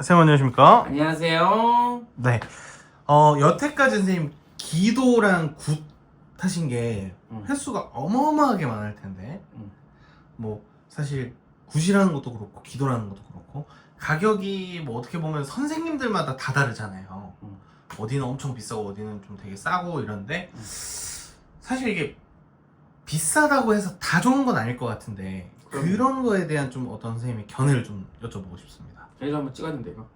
선생님 안녕하십니까? 안녕하세요. 네. 어, 여태까지 선생님 기도랑 굿 하신 게 음. 횟수가 어마어마하게 많을 텐데 음. 뭐 사실 굿이라는 것도 그렇고 기도라는 것도 그렇고 가격이 뭐 어떻게 보면 선생님들마다 다 다르잖아요. 음. 어디는 엄청 비싸고 어디는 좀 되게 싸고 이런데 사실 이게 비싸다고 해서 다 좋은 건 아닐 것 같은데 그런 거에 대한 좀 어떤 선생님의 견해를 좀 여쭤보고 싶습니다. 저희가 한번 찍었는데 이거.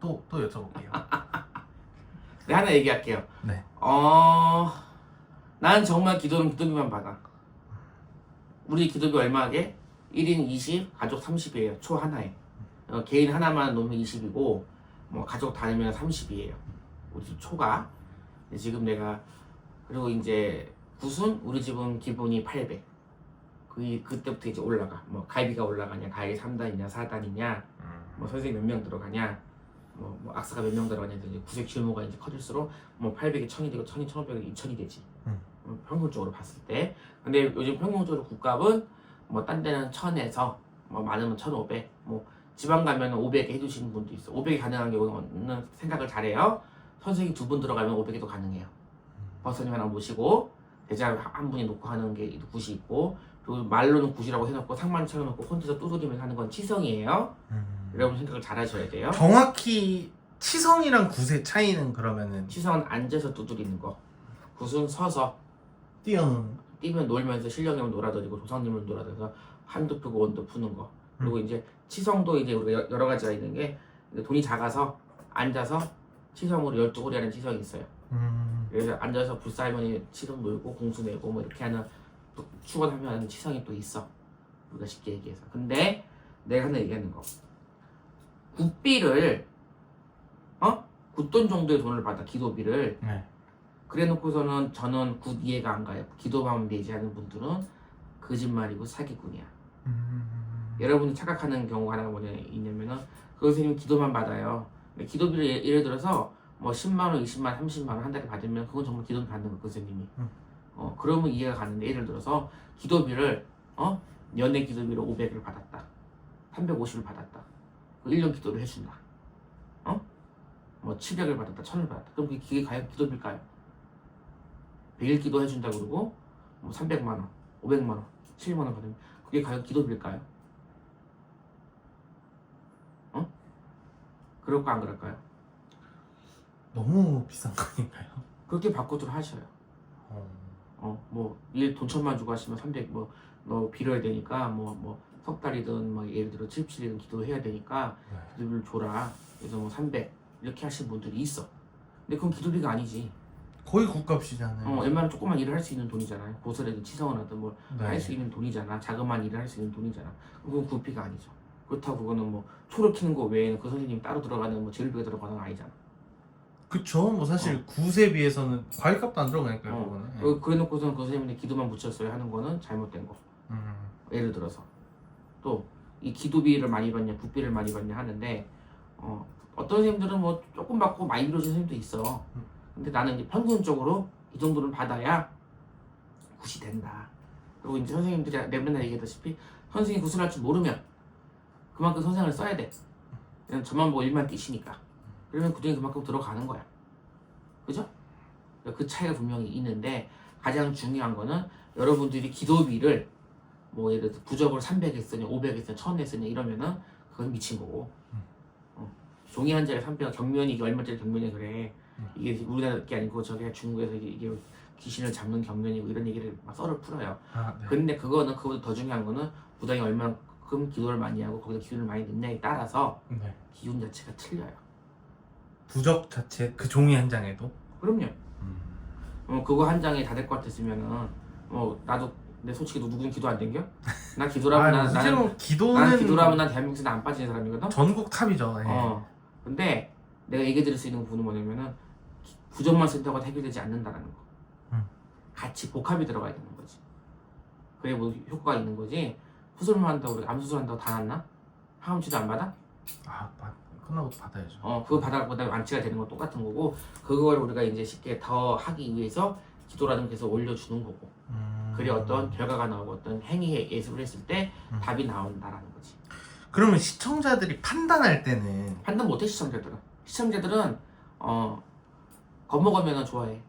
또 또 여쭤볼게요. 네 하나 얘기할게요. 네. 어, 난 정말 기도는 기도비만 받아. 우리 기도비 얼마게? 1인 20, 가족 30이에요. 초 하나에. 어, 개인 하나만 놓으면 20이고, 뭐 가족 다 넣으면 30이에요. 우리 집 초가. 근데 지금 내가 그리고 이제 굿은 우리 집은 기본이 800. 그 그때부터 이제 올라가. 뭐 갈비가 올라가냐, 갈비 3단이냐, 4단이냐, 뭐 선생님 몇 명 들어가냐, 뭐, 뭐 악사가 몇 명 들어가냐, 이제 구색 규모가 이제 커질수록 뭐 800이 1000이 되고 1000이 1500이 2000이 되지. 음. 어, 평균적으로 봤을 때. 근데 요즘 평균적으로 국값은 뭐 딴 데는 1000에서 뭐 많으면 1500, 뭐 지방 가면 500에 해주시는 분도 있어. 500이 가능한 경우는 생각을 잘해요. 선생님 두 분 들어가면 500에도 가능해요. 버스님 하나 모시고 대장 한 분이 놓고 하는 게 굿이 있고 그리고 말로는 굿이라고 해놓고 상만 채워놓고 혼자서 두드리면서 하는 건 치성이에요. 음. 여러분 생각을 잘 하셔야 돼요. 정확히 치성이랑 굿의 차이는 그러면은 치성은 앉아서 두드리는 거. 굿은 서서 띠용 뛰면 놀면서 신령님을 놀아드리고 조상님을 놀아드려서 한도 푸고 원도 푸는 거. 그리고 이제 치성도 이제 우리가 여- 여러 가지가 있는 게 돈이 작아서 앉아서 치성으로 열두 고리 하는 치성이 있어요. 음. 그래서 앉아서 불살머니 치성 놀고 공수 내고 뭐 이렇게 하는 또 축원하면 하는 치성이 또 있어. 우리가 쉽게 얘기해서. 근데 내가 하나 얘기하는 거. 굿비를 어? 굿돈 정도의 돈을 받아 기도비를 네. 그래 놓고서는 저는 굿 이해가 안 가요. 기도만 내지 않은 분들은 거짓말이고 사기꾼이야. 음. 여러분이 착각하는 경우가 하나가 뭐냐 있냐면은 그 선생님 기도만 받아요. 기도비를 예- 예를 들어서 뭐 10만 원, 20만 원, 30만 원 한 달에 받으면 그건 정말 기도를 받는 거그 선생님이. 음. 어 그러면 이해가 가는데 예를 들어서 기도비를 어 연애 기도비로 500을 받았다. 350을 받았다. 그 1년 기도를 해준다. 어? 뭐 700을 받았다, 1000을 받았다. 그럼 그게 그게 과연 기도비일까요? 100일 기도 해준다 그러고 뭐 300만 원, 500만 원, 700만 원 받으면 그게 과연 기도비일까요? 어? 그럴까 안 그럴까요? 너무 비싼 거 아닌가요? 그렇게 바꾸도록 하셔요. 어. 어, 뭐, 일 돈 천만 주고 하시면 300, 뭐, 너 빌어야 되니까, 뭐, 뭐, 석 달이든, 뭐, 예를 들어 7, 7일이든 기도해야 되니까, 네. 기도비를 줘라. 그래서 뭐, 300, 이렇게 하시는 분들이 있어. 근데 그건 기도비가 아니지. 거의 굿값이잖아요. 어, 웬만한 조그만 일을 할 수 있는 돈이잖아요. 고설에든 치성을 하든 뭐, 네. 할수 있는 돈이잖아. 자그마한 일을 할 수 있는 돈이잖아. 그건 구피가 아니죠. 그렇다고 그거는 뭐, 초를 키는 거 외에는 그 선생님이 따로 들어가는 뭐, 재료비가 들어가는 건 아니잖아. 그쵸. 뭐 사실 굿에 비해서는 과일값도 안 들어가니까요. 어. 그거는. 네. 그, 그래 놓고서는 그 선생님이 기도만 붙였어요 하는 거는 잘못된 거. 음. 예를 들어서 또 이 기도비를 많이 받냐 붓비를 많이 받냐 하는데 어, 어떤 선생님들은 뭐 조금 받고 많이 빌어주는 선생님도 있어 근데 나는 이제 평균적으로 이 정도는 받아야 굿이 된다 그리고 이제 선생님들이 내가 맨날 얘기하다시피 선생님이 굿을 할줄 모르면 그만큼 선생을 써야 돼 그냥 저만 보고 일만 뛰시니까 그러면 그 돈이 그만큼 들어가는 거야 그죠? 그 차이가 분명히 있는데 가장 중요한 거는 여러분들이 기도비를 뭐 예를 들어 부적을 300에 쓰냐 500에 쓰냐 1000에 쓰냐 이러면은 그건 미친 거고 어. 종이 한 장에 300 경면이 이게 얼마짜리 경면이 그래 음. 이게 우리나라 게 아니고 저게 중국에서 이게, 귀신을 잡는 경면이고 이런 얘기를 막 썰을 풀어요 아, 네. 근데 그거는 그보다 더 중요한 거는 부당이 얼만큼 기도를 많이 하고 거기다 기운을 많이 넣냐에 따라서 네. 기운 자체가 틀려요 부적 자체 그 종이 한 장에도. 그럼요 음. 어, 그거 한 장에 다 될 것 같았으면은 뭐 나도 내 솔직히 너 누구는 기도 안 된겨? 나 기도라면 나, 나는 실제로 기도는 나는 기도라면 난 대한민국에서 안 빠지는 사람이거든. 전국 탑이죠. 예. 어. 근데 내가 얘기해 드릴 수 있는 부분은 뭐냐면은 기- 부정만 쓴다고 해결되지 않는다라는 거. 음. 같이 복합이 들어가야 되는 거지. 그래 뭐 효과가 있는 거지. 수술만 한다고 우리가 암 수술 한다고 다 낫나? 항암 치료 안 받아? 아, 받- 끝나고 받아야죠. 어, 그거 받아갖고 그다음에 완치가 되는 건 똑같은 거고 그걸 우리가 이제 쉽게 더 하기 위해서 기도라는 게 계속 올려주는 거고 음. 그래 어떤 결과가 나오고 어떤 행위의 예술을 했을 때 음. 답이 나온다라는 거지. 그러면 시청자들이 판단할 때는 판단 못해 시청자들은 시청자들은 어 겁먹으면 좋아해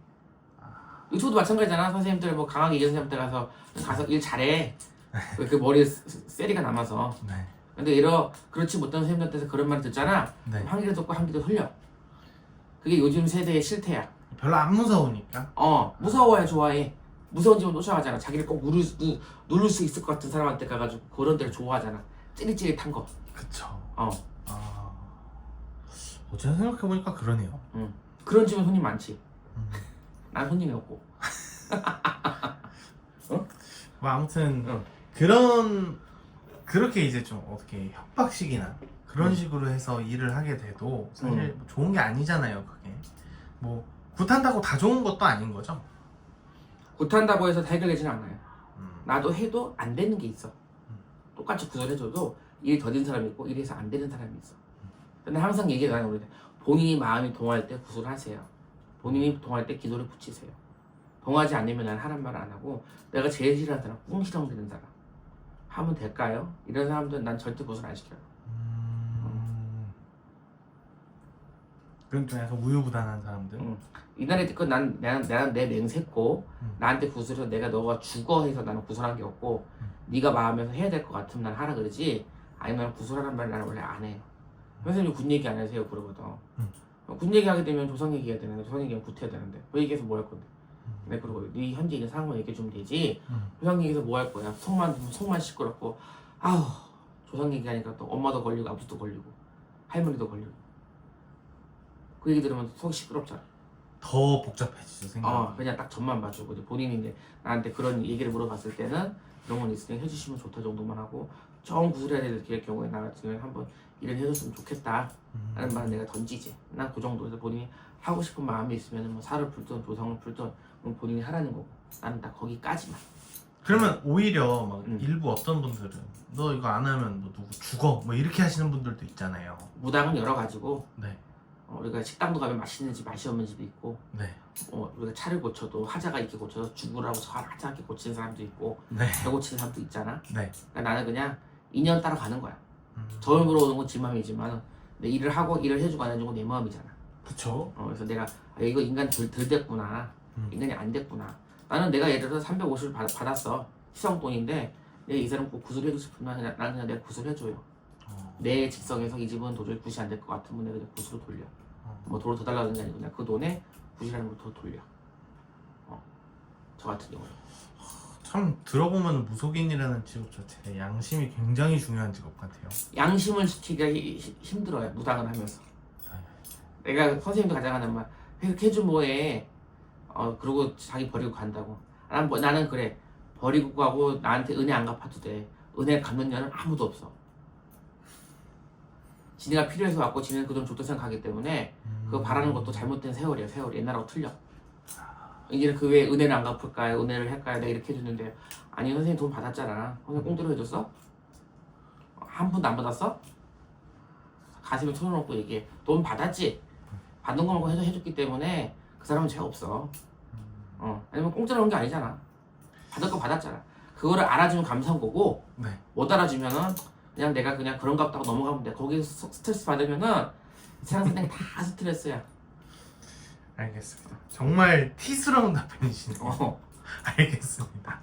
유튜브도 마찬가지잖아 선생님들 뭐 강하게 이전 선생님한테 가서 가서 일 잘해 왜 이렇게 머리에 세- 세리가 남아서 네. 근데 이러 그렇지 못한 선생님한테서 그런 말 듣잖아 네. 한 귀로 듣고 한 귀로 흘려 그게 요즘 세대의 실태야 별로 안 무서우니까. 어 무서워야 좋아해 무서운 집은 쫓아가잖아 자기를 꼭 누를 수, 누- 누를 수 있을 것 같은 사람한테 가가지고 그런 데를 좋아하잖아 찌릿찌릿한 거 그쵸. 어. 아. 어제 생각해 보니까 그러네요. 그런 집은 손님 많지 음. 난 손님이 없고 뭐 아무튼 응. 그런 그렇게 이제 좀 어떻게 협박식이나 그런 응. 식으로 해서 일을 하게 돼도 사실 응. 뭐 좋은 게 아니잖아요. 그게 뭐 굿한다고 다 좋은 것도 아닌 거죠. 못한다고 해서 다 해결되지는 않아요 음. 나도 해도 안 되는 게 있어 음. 똑같이 구설해줘도 일이 더딘 사람이 있고 일해서 안 되는 사람이 있어 근데 항상 얘기하는 우리 본인이 마음이 동할 때 구술하세요 본인이 동할 때 기도를 붙이세요 동하지 않으면 난 하란 말안 하고 내가 제일 싫어하는 사람 꿍시렁대는 사람 하면 될까요? 이런 사람들은 난 절대 구술 안 시켜요 음. 그런 좀 약간 우유부단한 사람들. 응. 이날에 듣고 난 내가, 내가 내 맹세코 음. 나한테 구슬해서 내가 너가 죽어 해서 나는 구슬한 게 없고 음. 네가 마음에서 해야 될 것 같으면 난 하라 그러지 아니면 구슬하란 말 나는 원래 안 해요 선생님 군 얘기 안 하세요 그러거든 음. 어, 군 얘기 하게 되면 조상 얘기해야 되는데 조상 얘기하면 구태야 되는데 그 얘기해서 뭐 할 건데 음. 네 그러고 네 현재 있는 상황만 얘기해 주면 되지 음. 조상 얘기해서 뭐 할 거야 속만 속만 시끄럽고 아우 조상 얘기하니까 또 엄마도 걸리고 아버지도 걸리고 할머니도 걸리고 그 얘기 들으면 속 시끄럽잖아 더 복잡해지죠 생각. 어, 그냥 딱 전만 봐주고 이제 본인이 이제 나한테 그런 얘기를 물어봤을 때는 그런 건 있으니 해주시면 좋다 정도만 하고 정 구슬해야 될 경우에 나 같은 경우에 한번 일을 해줬으면 좋겠다 음. 라는 말은 내가 던지지 난 그 정도에서 본인이 하고 싶은 마음이 있으면 뭐 살을 풀든 조상을 풀든 그건 본인이 하라는 거고 나는 딱 거기까지만 그러면 오히려 막 음. 일부 어떤 분들은 너 이거 안 하면 너 누구 죽어 뭐 이렇게 하시는 분들도 있잖아요. 무당은 여러 가지고 네, 어, 우리가 식당도 가면 맛있는 집 맛이 없는 집이 있고 네, 어, 우리가 차를 고쳐도 하자가 있게 고쳐서 죽으라고 잘 하자 있게 고치는 사람도 있고 네, 잘 고치는 사람도 있잖아 네. 그러니까 나는 그냥 인연 따라 가는 거야 음. 저를 물어오는 건 지 마음이지만 내 일을 하고 일을 해주고 안 해주고 내 마음이잖아. 그쵸. 어, 그래서 내가 아, 이거 인간 덜, 덜 됐구나. 음. 인간이 안 됐구나. 나는 내가 예를 들어서 350을 받, 받았어. 시성돈인데 내가 이 사람 꼭 구슬해주고 싶으면 그냥, 나는 그냥 내가 구슬해줘요. 어, 내 직성에서 이 집은 도저히 굿이 안 될 것 같으면 내가 그냥 굿으로 돌려. 어. 뭐 돈을 더 달라는 게 아니고 그냥 그 돈에 굿이라는 걸 더 돌려. 어, 저 같은 경우에. 참 들어보면 무속인이라는 직업 자체 양심이 굉장히 중요한 직업 같아요. 양심을 지키기가 히- 히- 힘들어요. 무당을 하면서. 네. 내가 선생님도 가장 하는 말 이렇게 해준 뭐해 어 그러고 자기 버리고 간다고. 난 뭐, 나는 그래. 버리고 가고 나한테 은혜 안 갚아도 돼. 은혜 갚는 년은 아무도 없어. 지네가 필요해서 왔고 지네는 그돈 좋다 생각하기 때문에 그거 바라는 것도 잘못된 세월이야 세월이 옛날하고 틀려. 이제는 그왜 은혜를 안 갚을까요? 은혜를 할까요? 내가 이렇게 해줬는데. 아니 선생님 돈 받았잖아. 선생님 꽁대로 해줬어? 한 푼도 안 받았어? 가슴에 손을 얹고 얘기해 돈 받았지? 받는 거만 해줬기 때문에 그 사람은 죄 없어 어 아니면 공짜로 온 게 아니잖아 받을 거 받았잖아 그거를 알아주면 감사한 거고 네. 못 알아주면은 그냥 내가 그냥 그런가 보다 하고 넘어가면 돼 거기서 스트레스 받으면은 세상 사람이 다 스트레스야 알겠습니다. 정말 티스러운 답변이시네요. 어 알겠습니다.